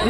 তো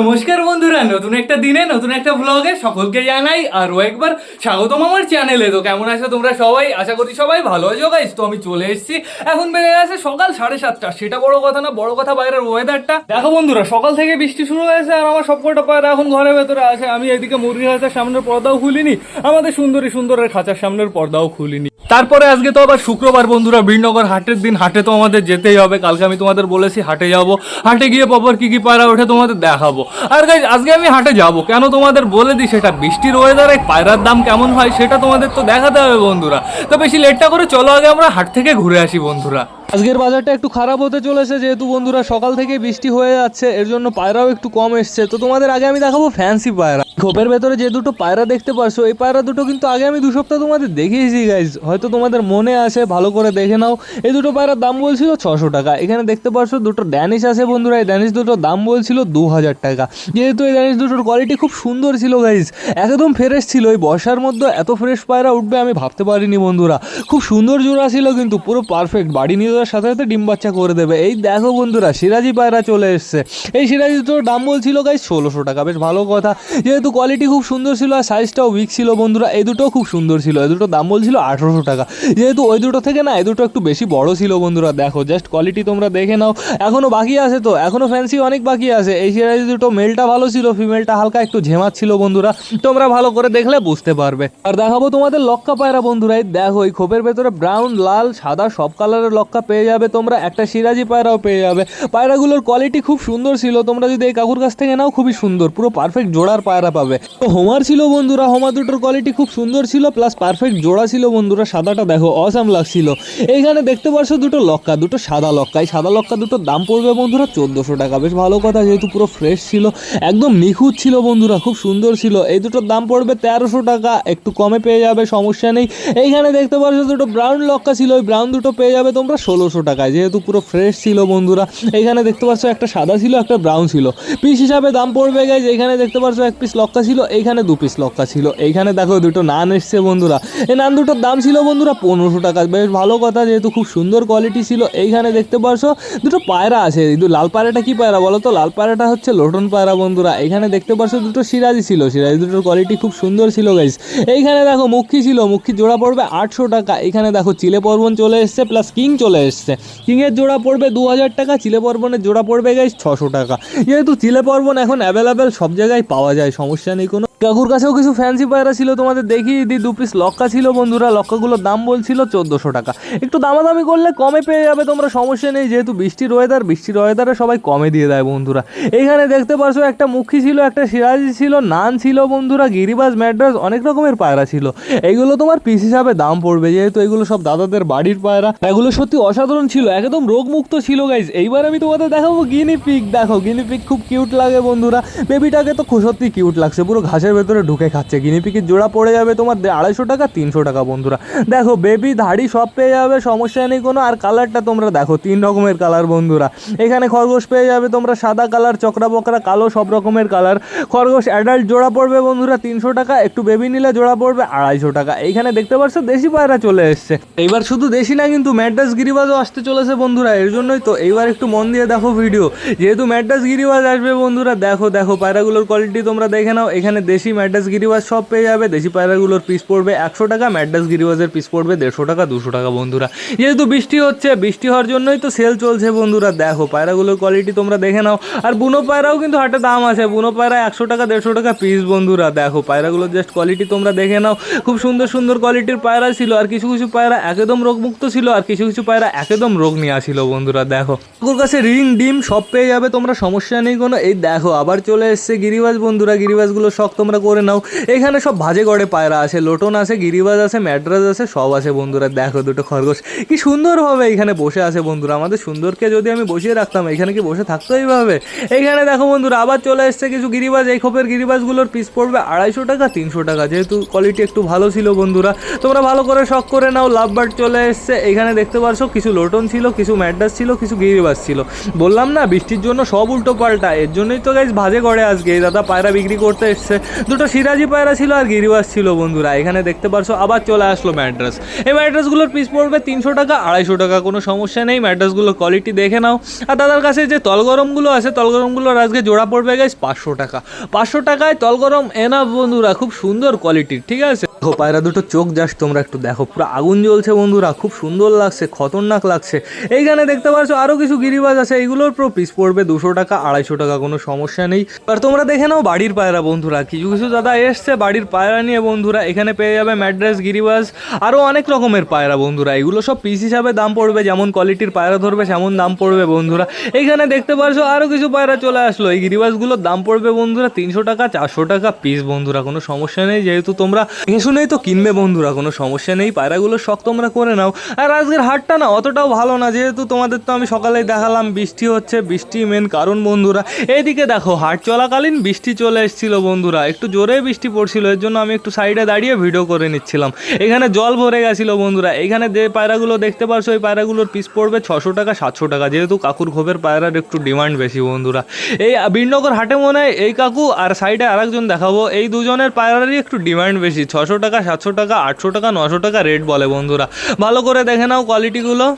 নমস্কার বন্ধুরা, নতুন একটা দিনে, নতুন একটা ব্লগে সকলকে জানাই আরও একবার স্বাগতম আমার চ্যানেলে তো কেমন আছো তোমরা সবাই? আশা করি সবাই ভালো আছো গাইস তো আমি চলে এসেছি। এখন বেড়ে গেছে সকাল সাড়ে সাতটা। সেটা বড় কথা না, বড় কথা বাইরের ওয়েদারটা দেখো বন্ধুরা, সকাল থেকে বৃষ্টি শুরু হয়েছে আর আমার সবকটা পায়রা এখন ঘরের ভেতরে আছে। আমি এদিকে মুরগি হাতের সামনের পর্দাও খুলিনি। আমাদের সুন্দরী সুন্দরের খাঁচার সামনের পর্দাও খুলিনি। তারপরে আজকে তো আবার শুক্রবার বন্ধুরা বীরনগর হাটের দিন। হাটে তো আমাদের যেতেই হবে। কালকে আমি তোমাদের বলেছি হাটে যাব। হাটে গিয়ে পপর কি কি পায়রা ওঠে তোমাদের দেখাবো। আর গাইজ আজকে আমি হাটে যাব। কেন তোমাদের বলে দিই, সেটা বৃষ্টির ওয়েদারে পায়রার দাম কেমন হয়, সেটা তোমাদের তো দেখাতে হবে বন্ধুরা। তো বেশি লেটটা করে চলো আগে আমরা হাট থেকে ঘুরে আসি বন্ধুরা। আজকের বাজারটা একটু খারাপ হতে চলেছে, যেহেতু বন্ধুরা সকাল থেকে বৃষ্টি হয়ে যাচ্ছে, এর জন্য পায়রাও একটু কম এসছে। তো তোমাদের আগে আমি দেখাবো ফ্যান্সি পায়রা। খোপের ভেতরে যে দুটো পায়রা দেখতে পারছ, এই পায়রা দুটো কিন্তু আগে আমি দু সপ্তাহ তোমাদের দেখিয়েছি গাইজ হয়তো তোমাদের মনে আছে, ভালো করে দেখে নাও। এই দুটো পায়রার দাম বলছিল ছশো টাকা। এখানে দেখতে পারছ দুটো ড্যানিশ আছে বন্ধুরা। এই ড্যানিশ দুটোর দাম বলছিল দু হাজার টাকা। যেহেতু এই ড্যানিশ দুটোর কোয়ালিটি খুব সুন্দর ছিল গাইজ একদম ফ্রেশ ছিল। এই বর্ষার মধ্যে এত ফ্রেশ পায়রা উঠবে আমি ভাবতে পারিনি, বন্ধুরা। খুব সুন্দর জোড়া ছিল কিন্তু পুরো পারফেক্ট বাড়ি নিয়ে যাওয়ার সাথে সাথে ডিম বাচ্চা করে দেবে। এই দেখো বন্ধুরা, সিরাজি পায়রা চলে এসছে। এই সিরাজি দুটোর দাম বলছিল গাই ষোলোশো টাকা। বেশ ভালো কথা। যেহেতু কোয়ালিটি খুব সুন্দর ছিল আর সাইজটাও উইক ছিল বন্ধুরা, এই দুটোও খুব সুন্দর ছিল। এই দুটো দাম বলছিল আঠেরোশো টাকা। যেহেতু ওই দুটো থেকে না, এই দুটো একটু বেশি বড় ছিল বন্ধুরা, দেখো জাস্ট কোয়ালিটি তোমরা দেখে নাও। এখনও বাকি আছে তো, এখনও ফ্যান্সি অনেক বাকি আছে। এই সিরাজি দুটো মেলটা ভালো ছিল ফিমেলটা হালকা একটু ঝেমাচ্ছিল বন্ধুরা। তোমরা ভালো করে দেখলে বুঝতে পারবে। আর দেখাবো তোমাদের লক্কা পায়রা বন্ধুরা, এই দেখো, এই খোপের ভেতরে ব্রাউন লাল, সাদা, সব কালারের লক্কা পেয়ে যাবে, তোমরা একটা সিরাজি পায়রাও পেয়ে যাবে। পায়রাগুলোর কোয়ালিটি খুব সুন্দর ছিল, তোমরা যদি এই কাকুর কাছ থেকে নাও, খুবই সুন্দর, পুরো পারফেক্ট জোড়ার পায়রা পাবে। তো হোমার ছিল বন্ধুরা, হোমা দুটোর কোয়ালিটি খুব সুন্দর ছিল প্লাস পারফেক্ট জোড়া ছিল বন্ধুরা, সাদাটা দেখো অসাম লাগছিল। এইখানে দেখতে পারছ দুটো লক্কা, দুটো সাদা লক্কা। এই সাদা লক্কা দুটোর দাম পড়বে বন্ধুরা চোদ্দোশো টাকা। বেশ ভালো কথা, যেহেতু পুরো ফ্রেশ ছিল, একদম নিখুঁত ছিল বন্ধুরা, খুব সুন্দর ছিল। এই দুটোর দাম পড়বে তেরোশো টাকা, একটু কমে পেয়ে যাবে, সমস্যা নেই। এইখানে দেখতে পারছ দুটো ব্রাউন লক্কা ছিল, ওই ব্রাউন দুটো পেয়ে যাবে তোমরা ষোলোশো টাকায়। যেহেতু পুরো ফ্রেশ ছিল বন্ধুরা, এখানে দেখতে পাচ্ছ একটা সাদা ছিল, একটা ব্রাউন ছিল। পিস হিসাবে দাম পড়বে গাইজ এখানে দেখতে পাচ্ছ এক পিস লক্কা ছিল এইখানে দু পিস লক্কা ছিল। এইখানে দেখো দুটো নান এসছে বন্ধুরা। এই নান দুটোর দাম ছিল বন্ধুরা পনেরোশো টাকা। বেশ ভালো কথা, যেহেতু খুব সুন্দর কোয়ালিটি ছিল, এইখানে দেখতে পাচ্ছ দুটো পায়রা আছে। কিন্তু লাল পায়রাটা কি পায়রা বলো তো? লাল পায়রাটা হচ্ছে লোটন পায়রা বন্ধুরা। এখানে দেখতে পাচ্ছ দুটো সিরাজি ছিল। সিরাজি দুটোর কোয়ালিটি খুব সুন্দর ছিল গাইজ এইখানে দেখো মুখী ছিল। মুখী জোড়া পড়বে আটশো টাকা। এখানে দেখো চিলে পর্বন চলে এসছে প্লাস কিং চলে এসছে। কিংয়ের জোড়া পড়বে দু হাজার টাকা চিলে পর্বনের জোড়া পড়বে গাইজ ছশো টাকা। যেহেতু চিলে পর্বন এখন অ্যাভেলেবেল সব জায়গায় পাওয়া যায়, সমস্যা নেই কোনো। কাকুর কাছেও কিছু ফ্যান্সি পায়রা ছিল, তোমাদের দেখিয়ে দিই, দু পিস লক্কা ছিল বন্ধুরা, লক্কাগুলোর দাম বলছিল চোদ্দোশো টাকা। একটু দামাদামি করলে কমে পেয়ে যাবে, তোমরা সমস্যা নেই, যেহেতু বৃষ্টির ওয়েদার বৃষ্টির ওয়েদারে সবাই কমে দিয়ে দেয় বন্ধুরা। এখানে দেখতে পারছ, একটা মুখী ছিল, একটা সিরাজি ছিল, নান ছিল বন্ধুরা, গিরিবাজ, ম্যাড্রাস, অনেক রকমের পায়রা ছিল। এগুলো তোমার পিস হিসাবে দাম পড়বে, যেহেতু এগুলো সব দাদাদের বাড়ির পায়রা। এগুলো সত্যি অসাধারণ ছিল, একদম রোগমুক্ত ছিল গাইজ এইবার আমি তোমাদের দেখাবো গিনি পিক দেখো গিনি পিক খুব কিউট লাগে বন্ধুরা। বেবিটাকে তো সত্যি কিউট লাগছে, পুরো ঘাসের ভেতরে ঢুকে খাচ্ছে। গিনি পিকের জোড়া পড়ে যাবে তোমার আড়াইশো টাকা, তিনশো টাকা বন্ধুরা। দেখো বেবি ধাড়ি সব পেয়ে যাবে, সমস্যা নেই কোনো। আর কালারটা তোমরা দেখো, তিন রকমের কালার বন্ধুরা। এখানে খরগোশ পেয়ে যাবে তোমরা, সাদা কালার চকরা বকরা, কালো সব রকমের কালার খরগোশ অ্যাডাল্ট জোড়া পড়বে বন্ধুরা, তিনশো টাকা। একটু বেবি নিলে জোড়া পড়বে আড়াইশো টাকা। এইখানে দেখতে পাচ্ছ, দেশি পায়রা চলে এসছে। এইবার শুধু দেশি না, কিন্তু ম্যাড্রাস গিরিবাজও আসতে চলেছে বন্ধুরা, এর জন্যই তো। এইবার একটু মন দিয়ে দেখো ভিডিও যেহেতু ম্যাড্রাস গিরিবাজ আসবে বন্ধুরা, দেখো দেখো, পায়রাগুলোর কোয়ালিটি তোমরা দেখে নাও। এখানে দেশি ম্যাড্রাস গিরিবাজ সব পেয়ে যাবে। দেশি পায়রাগুলোর পিস পড়বে একশো টাকা, ম্যাড্রাস গিরিবাজের পিস পড়বে দেড়শো টাকা, দুশো টাকা বন্ধুরা। যেহেতু বৃষ্টি হচ্ছে, বৃষ্টি হওয়ার জন্যই তো সেল চলছে বন্ধুরা। দেখো, পায়রাগুলোর কোয়ালিটি তোমরা দেখে নাও। আর বুনো পায়রাও কিন্তু হাটে দাম আছে। বুনো পায়রা একশো টাকা, দেড়শো টাকা পিস বন্ধুরা। দেখো, পায়রাগুলোর জাস্ট কোয়ালিটি তোমরা দেখে নাও। খুব সুন্দর সুন্দর কোয়ালিটির পায়রা ছিল। আর কিছু কিছু পায়রা একদম রোগমুক্ত ছিল। আর কিছু কিছু পায়রা একদম রোগ নিয়ে আসছিল বন্ধুরা। দেখো ওর কাছে রিং ডিম সব পেয়ে যাবে তোমরা, সমস্যা নেই কোনো। এই দেখো, আবার চলে এসছে গিরিবাজ বন্ধুরা। গিরিবাজগুলো শখ তোমরা তোমরা করে নাও। এখানে সব ভাজে গড়ে পায়রা আছে, লোটন আছে, গিরিবাজ আছে ম্যাড্রাস আছে, সব আছে বন্ধুরা। দেখো দুটো খরগোশ। কি সুন্দরভাবে এখানে বসে আছে বন্ধুরা। আমাদের সুন্দরকে যদি আমি বসিয়ে রাখতাম, এখানে কি বসে থাকতো এইভাবে? এইখানে দেখো বন্ধুরা, আবার চলে এসছে কিছু গিরিবাজ। এই খোপের গিরিবাজগুলোর পিস পড়বে আড়াইশো টাকা, তিনশো টাকা। যেহেতু কোয়ালিটি একটু ভালো ছিল বন্ধুরা। তোমরা ভালো করে শখ করে নাও লাভ বার্ড চলে এসছে। এখানে দেখতে পারছ, কিছু লোটন ছিল, কিছু ম্যাড্রাস ছিল, কিছু গিরিবাজ ছিল। বললাম না, বৃষ্টির জন্য সব উল্টো পাল্টা। এর জন্যই তো গাইজ ভাজে করে আজকে। এই দাদা পায়রা বিক্রি করতে এসছে। দুটো সিরাজি পায়রা ছিল আর গিরিবাস ছিল বন্ধুরা। এখানে দেখতে পারছ আবার চলে আসলো ম্যাড্রাস এই ম্যাড্রাসগুলোর পিস পড়বে তিনশো টাকা, আড়াইশো টাকা, কোনো সমস্যা নেই। ম্যাড্রাসগুলোর কোয়ালিটি দেখে নাও। আর দাদার কাছে যে তলগরমগুলো আছে, তলগরমগুলোর আজকে জোড়া পড়বে গেছে পাঁচশো টাকা। পাঁচশো টাকায় তলগরম এনা বন্ধুরা, খুব সুন্দর কোয়ালিটির ঠিক আছে? দেখো পায়রা দুটো চোখ যাস, তোমরা একটু দেখো। পুরো আগুন জ্বলছে বন্ধুরা, খুব সুন্দর লাগছে, খতরনাক লাগছে। এইখানে দেখতে পাচ্ছ আরও কিছু গিরিবাজ আছে, এইগুলোর পুরো পিস পড়বে দুশো টাকা, আড়াইশো টাকা, কোনো সমস্যা নেই। আর তোমরা দেখে নাও বাড়ির পায়রা বন্ধুরা, কিছু কিছু দাদা এসছে বাড়ির পায়রা নিয়ে বন্ধুরা, এখানে পেয়ে যাবে ম্যাড্রাস গিরিবাজ আরও অনেক রকমের পায়রা বন্ধুরা, এগুলো সব পিস হিসাবে দাম পড়বে, যেমন কোয়ালিটির পায়রা ধরবে, সেমন দাম পড়বে বন্ধুরা। এইখানে দেখতে পারছ আরও কিছু পায়রা চলে আসলো, এই গিরিবাজগুলোর দাম পড়বে বন্ধুরা তিনশো টাকা, চারশো টাকা পিস বন্ধুরা, কোনো সমস্যা নেই, যেহেতু তোমরা শুনেই তো কিনবে বন্ধুরা, কোনো সমস্যা নেই, পায়রাগুলো শখ তোমরা করে নাও। আর আজকের হাটটা না অতটাও ভালো না, যেহেতু তোমাদের তো আমি সকালেই দেখালাম, বৃষ্টি হচ্ছে, বৃষ্টি মেন কারণ বন্ধুরা। এইদিকে দেখো, হাট চলাকালীন বৃষ্টি চলে এসেছিল বন্ধুরা, একটু জোরে বৃষ্টি পড়ছিল, এর জন্য আমি একটু সাইডে দাঁড়িয়ে ভিডিও করে নিচ্ছিলাম। এখানে জল ভরে গেছিল বন্ধুরা, এখানে যে পায়রাগুলো দেখতে পারছ, ওই পায়রাগুলোর পিস পড়বে ছশো টাকা, সাতশো টাকা, যেহেতু কাকুর খোপের পায়রার একটু ডিমান্ড বেশি বন্ধুরা। এই বীরনগর হাটে মনে হয় এই কাকু আর সাইডে আরেকজন দেখাবো, এই দুজনের পায়রারই একটু ডিমান্ড বেশি, ছশো টাকা, সাতশো টাকা, আটশো টাকা, নশো টাকা রেট বলে বন্ধুরা। ভালো করে দেখে নাও কোয়ালিটিগুলো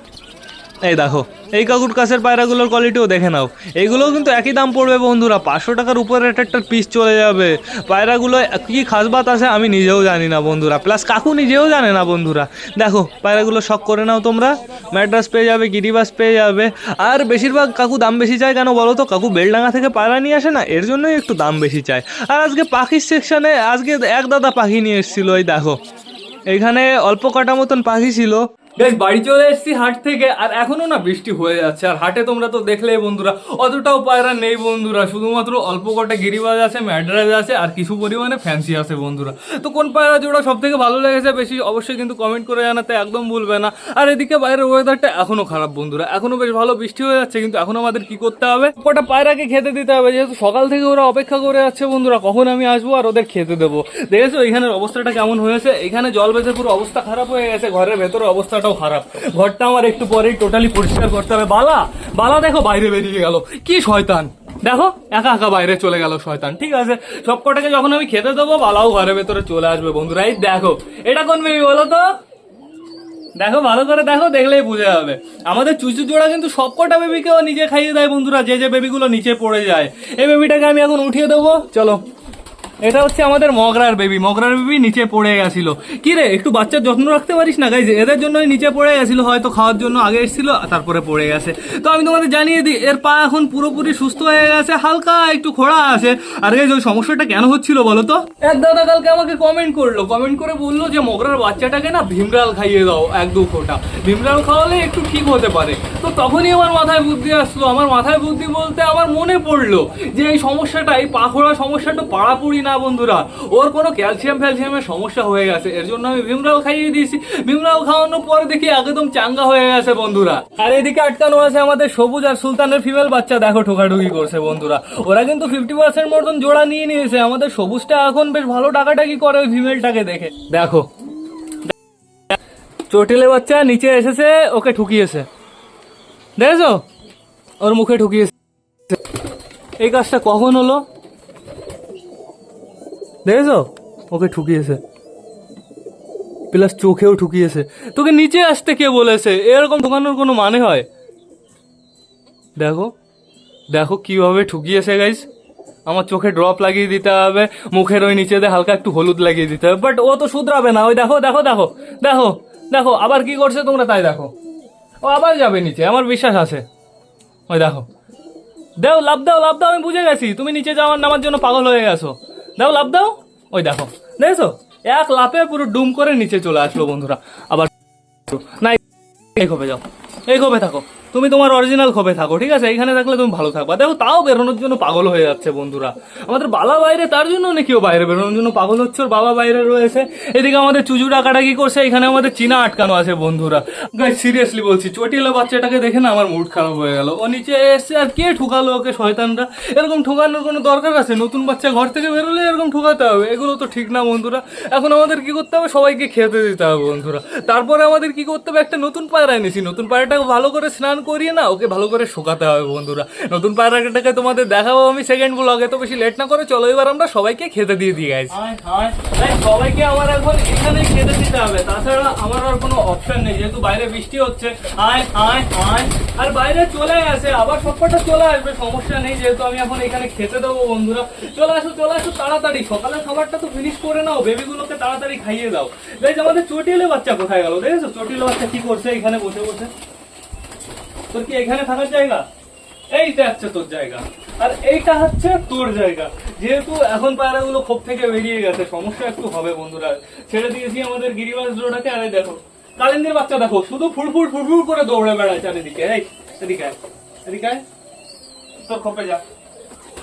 এই দেখো, এই কাকুর কাছের পায়রাগুলোর কোয়ালিটিও দেখে নাও। এইগুলোও কিন্তু একই দাম পড়বে বন্ধুরা, পাঁচশো টাকার উপরে একটা একটা পিস চলে যাবে। পায়রাগুলো কী খাসবাত আছে আমি নিজেও জানি না বন্ধুরা প্লাস কাকু নিজেও জানে না বন্ধুরা। দেখো, পায়রাগুলো শখ করে নাও তোমরা। ম্যাড্রাস পেয়ে যাবে গিরিবাস পেয়ে যাবে। আর বেশিরভাগ কাকু দাম বেশি চায় কেন বলো তো? কাকু বেলডাঙ্গা থেকে পায়রা নিয়ে আসে না? এর জন্যই একটু দাম বেশি চায়। আর আজকে পাখির সেকশানে আজকে এক দাদা পাখি নিয়ে এসেছিল ওই দেখো। এখানে অল্প কাটা মতন পাখি ছিল। বেশ বাড়ি চলে এসেছি হাট থেকে, আর এখনও না বৃষ্টি হয়ে যাচ্ছে, আর হাটে তোমরা তো দেখলে বন্ধুরা, অতটাও পায়রা নেই বন্ধুরা, শুধুমাত্র অল্প কটা গিরিবাজ আছে ম্যাড্রাস আছে, আর কিছু পরিমাণে ফ্যান্সি আছে বন্ধুরা। তো কোন পায়রা জোড়া সব থেকে ভালো লেগেছে বেশি অবশ্যই কিন্তু কমেন্ট করে জানাতে একদম ভুলবে না। আর এদিকে বাইরের ওয়েদারটা এখনও খারাপ বন্ধুরা, এখনও বেশ ভালো বৃষ্টি হয়ে যাচ্ছে, কিন্তু এখন আমাদের কি করতে হবে? কটা পায়রাকে খেতে দিতে হবে, যেহেতু সকাল থেকে ওরা অপেক্ষা করে যাচ্ছে বন্ধুরা, কখন আমি আসব আর ওদের খেতে দেবো। দেখেছ এখানের অবস্থাটা কেমন হয়েছে? এখানে জল বেঁচে পুরো অবস্থা খারাপ হয়ে গেছে, ঘরের ভেতরে অবস্থাটাও খারাপ। ঘরটা আমার একটু পরেই টোটালি পরিষ্কার করতে হবে। বালা বালা দেখো বাইরে বেরিয়ে গেল। কি শয়তান। দেখো, একা একা বাইরে চলে গেল শয়তান। ঠিক আছে? সব কটাকে যখন আমি খেতে দেবো, বালাও ঘরের ভেতরে চলে আসবে, বন্ধুরা। এই দেখো, এটা কোন বেবি বলো তো? দেখো, ভালো করে দেখো, দেখলেই বুঝে যাবে। আমাদের চুচু জোড়া কিন্তু সবকটা বেবিকেও নিজে খাইয়ে দেয়, বন্ধুরা। যে যে বেবিগুলো নিচে পড়ে যায়, এই বেবিটাকে আমি এখন উঠিয়ে দেবো। চলো। এটা হচ্ছে আমাদের মগরার বেবি মগরার বেবি নিচে পড়ে গেছিল। কি রে, একটু বাচ্চার যত্ন রাখতে পারিস না গাইজ এদের জন্যই নিচে পড়ে গেছিল, হয়তো খাওয়ার জন্য আগে এসেছিল তারপরে পড়ে গেছে। তো আমি তোমাদের জানিয়ে দিই, এর পা এখন পুরোপুরি সুস্থ হয়ে গেছে, হালকা একটু খোড়া আছে। আর গাইজ ওই সমস্যাটা কেন হচ্ছিল বলো তো? এক দাদা কালকে আমাকে কমেন্ট করল। কমেন্ট করে বলল যে, মগরার বাচ্চাটাকে না ভীমরাল খাইয়ে দাও, এক দু ফোঁটা। ভীমরাল খাওয়ালে একটু ঠিক হতে পারে। তো তখনই আমার মাথায় বুদ্ধি আসলো। আমার মাথায় বুদ্ধি বলতে আমার মনে পড়ল যে, এই সমস্যাটা এই পাখোড়া সমস্যাটা পাড়াপুরি না বন্ধুরা? ওর কোনো ক্যালসিয়াম ফ্যালসিয়ামের সমস্যা হয়ে গেছে। এর জন্য আমি ভীমরাল খাইয়ে দিয়েছি। ভীমরাল খাওয়ানোর পরে দেখি একদম চাঙ্গা হয়ে গেছে বন্ধুরা। আর এদিকে আটকানো আছে আমাদের সবুজ আর সুলতানের ফিমেল বাচ্চা। দেখো ঠোকাঠুকি করছে বন্ধুরা। ওরা কিন্তু ফিফটি পার্সেন্ট মতন জোড়া নিয়ে নিয়েছে। আমাদের সবুজটা এখন বেশ ভালো টাকাটাকি করে ওই ফিমেলটাকে দেখে। দেখো। চটিলে বাচ্চা নিচে এসেছে, ওকে ঠুকিয়েছে। দেখেছ? ওর মুখে ঠুকিয়েছে। এই কাজটা কখন হলো? দেখেছ? ওকে ঠুকিয়েছে। প্লাস চোখেও ঠুকিয়েছে। তোকে নিচে আসতে কে বলেছে? এরকম ঠোকানোর কোনো মানে হয়? দেখো দেখো কীভাবে ঠুকিয়েছে গাইস আমার চোখে ড্রপ লাগিয়ে দিতে হবে, মুখের ওই নিচে দিয়ে হালকা একটু হলুদ লাগিয়ে দিতে হবে। বাট ও তো শুধরাবে না। ওই দেখো দেখো দেখো দেখো দেখো, আবার কি করছে তোমরা তাই দেখো। ও আবার যাবে নিচে, আমার বিশ্বাস আছে। ওই দেখো। দাও, লাভ দাও লাভ দাও, আমি বুঝে গেছি। তুমি নিচে যাওয়ার নামার জন্য পাগল হয়ে গেছো। দাও লাভ দাও। ওই দেখো, দেখেছ? এক লাপে পুরো ডুম করে নিচে চলে আসলো বন্ধুরা। আবার না, এই খোপে যাও। এই খোপে থাকো। তুমি তোমার অরিজিনাল খোপে থাকো, ঠিক আছে? এখানে থাকলে তুমি ভালো থাকবা। দেখো, তাও বেরোনোর জন্য পাগল হয়ে যাচ্ছে বন্ধুরা। আমাদের বালা বাইরে, তার জন্য নাকি ও বাইরে বেরোনোর জন্য পাগল হচ্ছে? ওর বাবা বাইরে রয়েছে। এদিকে আমাদের চুজু ডাকাটা কি করছে, এখানে আমাদের চীনা আটকানো আছে বন্ধুরা। গাই সিরিয়াসলি বলছি চটিলা বাচ্চাটাকে দেখে না আমার মুড খারাপ হয়ে গেল। ও নিচে এসছে আর কে ঠুকালো ওকে, শয়তানরা? এরকম ঠুকানোর কোনো দরকার আছে? নতুন বাচ্চা ঘর থেকে বেরোলে এরকম ঠুকাতে হবে? এগুলো তো ঠিক না বন্ধুরা। এখন আমাদের কি করতে হবে? সবাইকে খেতে দিতে হবে বন্ধুরা। তারপরে আমাদের কি করতে হবে? একটা নতুন পায়রা এনেছি। নতুন পায়রাটাকে ভালো করে স্নান করিয়ে না, ওকে ভালো করে শুকাতে হবে বন্ধুরা। নতুন পায়রাটাকে তোমাদের দেখাবো আমি সেকেন্ড ব্লগে তো বেশি লেট না করে, চলো এবার আমরা সবাইকে খেতে দিয়ে দিই গাইস সবাইকে আমার এখন এখানে খেতে দিতে হবে। তাছাড়া আমার আর কোনো অপশন নেই, যেহেতু বাইরে বৃষ্টি হচ্ছে। আয় আয় আয় আর বাইরে চলে আসে আবার সবকটা চলে আসবে, সমস্যা নেই, যেহেতু আমি এখন এখানে খেতে দেবো বন্ধুরা। চলে আসো চলে আসো, তাড়াতাড়ি। সকালের খাবারটা তো ফিনিশ করে নাও বেবিগুলোকে তাড়াতাড়ি খাইয়ে দাও। গাইজ আমাদের চটিলে বাচ্চা কোথায় গেল? দেখেছ? চটিলে বাচ্চা কি করছে? এখানে বসে বসে। তোর কি এখানে থাকার জায়গা? এইটা হচ্ছে তোর জায়গা। আর এইটা হচ্ছে তোর জায়গা। যেহেতু এখন খোপ থেকে বেরিয়ে গেছে, সমস্যা একটু হবে বন্ধুরা। ছেড়ে দিয়েছি আমাদের গিরিবাস আরে দেখো বাচ্চা দেখো, শুধু করে দৌড়ে বেড়ায় চারিদিকে এই, এদিকে এদিকে তোর খোপে যা।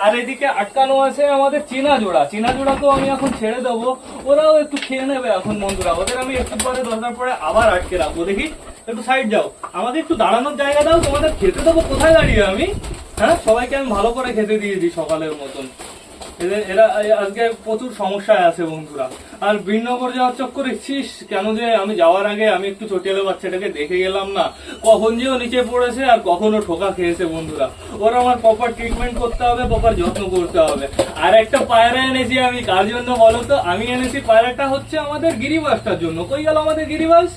আর এদিকে আটকানো আছে আমাদের চীনা জোড়া। চীনা তো আমি এখন ছেড়ে দেবো। ওরাও একটু খেয়ে নেবে এখন বন্ধুরা। ওদের আমি একটু পরে দরকার পরে আবার আটকে রাখব। দেখি একটু সাইড যাও। আমাদের একটু দাঁড়ানোর জায়গা দাও, তোমাদের খেতে দেবো। কোথায় দাঁড়িয়ে আমি? হ্যাঁ সবাইকে আমি ভালো করে খেতে দিয়ে দিই সকালের মতন। এরা আজকে প্রচুর সমস্যায় আছে বন্ধুরা। আর বিনগর যাওয়ার চক্কর ইচ্ছিস কেন যে আমি যাওয়ার আগে আমি একটু চটিয়ালে বাচ্চাটাকে দেখে গেলাম না। কখন যে ও নিচে পড়েছে আর কখন ঠোকা খেয়েছে বন্ধুরা। ওর আমার প্রপার ট্রিটমেন্ট করতে হবে প্রপার যত্ন করতে হবে। আর একটা পায়রা এনেছি আমি, কার জন্য বলো তো? আমি এনেছি পায়রাটা হচ্ছে আমাদের গিরিবাসটার জন্য। কই গেল আমাদের গিরিবাস?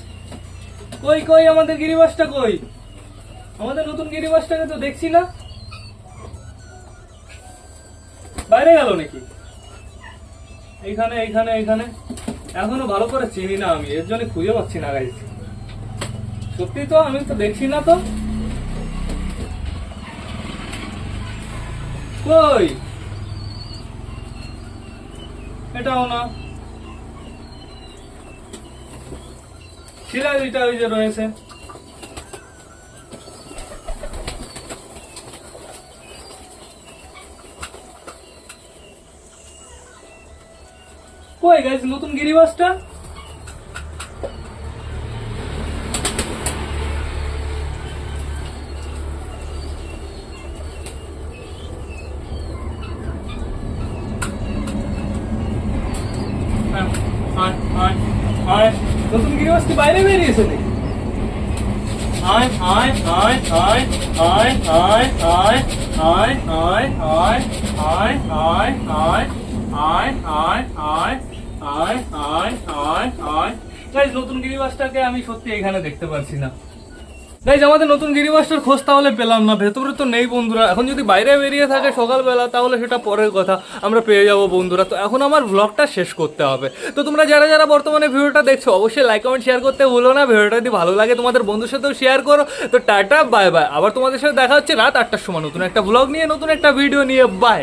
কই কই, আমাদের গিরিবাসটা কই? আমাদের নতুন গিরিবাসটাকে তো দেখছি না। বাইরে গেল নাকি? এইখানে এইখানে এইখানে। এখনও ভালো করে চিনি না আমি, এর জন্য খুঁজে পাচ্ছি না গাইজ সত্যি তো, আমি তো দেখছি না তো। কই? এটাও না। শিলা দুইটা ওই যে রয়েছে কই গাইস নতুন গিরিবাসটা Hi, hi, hi. নতুন গৃহস্থী বাইরে বেরিয়েছে নাকি আয় আয় আয় আয় আয় আয় আয় আয় আয় আয় আয় আয় আয় আয় আয় আয় আয় আয় আয় নতুন গিরিবাসটাকে আমি সত্যি এখানে দেখতে পাচ্ছি না গাইজ আমাদের নতুন গিরিবাসটার খোঁজ তাহলে পেলাম না, ভেতরে তো নেই বন্ধুরা। এখন যদি বাইরে বেরিয়ে থাকে সকালবেলা, তাহলে সেটা পরের কথা। আমরা পেয়ে যাব বন্ধুরা। তো এখন আমার ব্লগটা শেষ করতে হবে। তো তোমরা যারা যারা বর্তমানে ভিডিওটা দেখছ, অবশ্যই লাইক কমেন্ট শেয়ার করতে ভুলো না। ভিডিওটা যদি ভালো লাগে, তোমাদের বন্ধুর সাথেও শেয়ার করো। তো টাটা বাই বাই আবার তোমাদের সাথে দেখা হচ্ছে রাত আটটার সময় নতুন একটা ব্লগ নিয়ে, নতুন একটা ভিডিও নিয়ে। বাই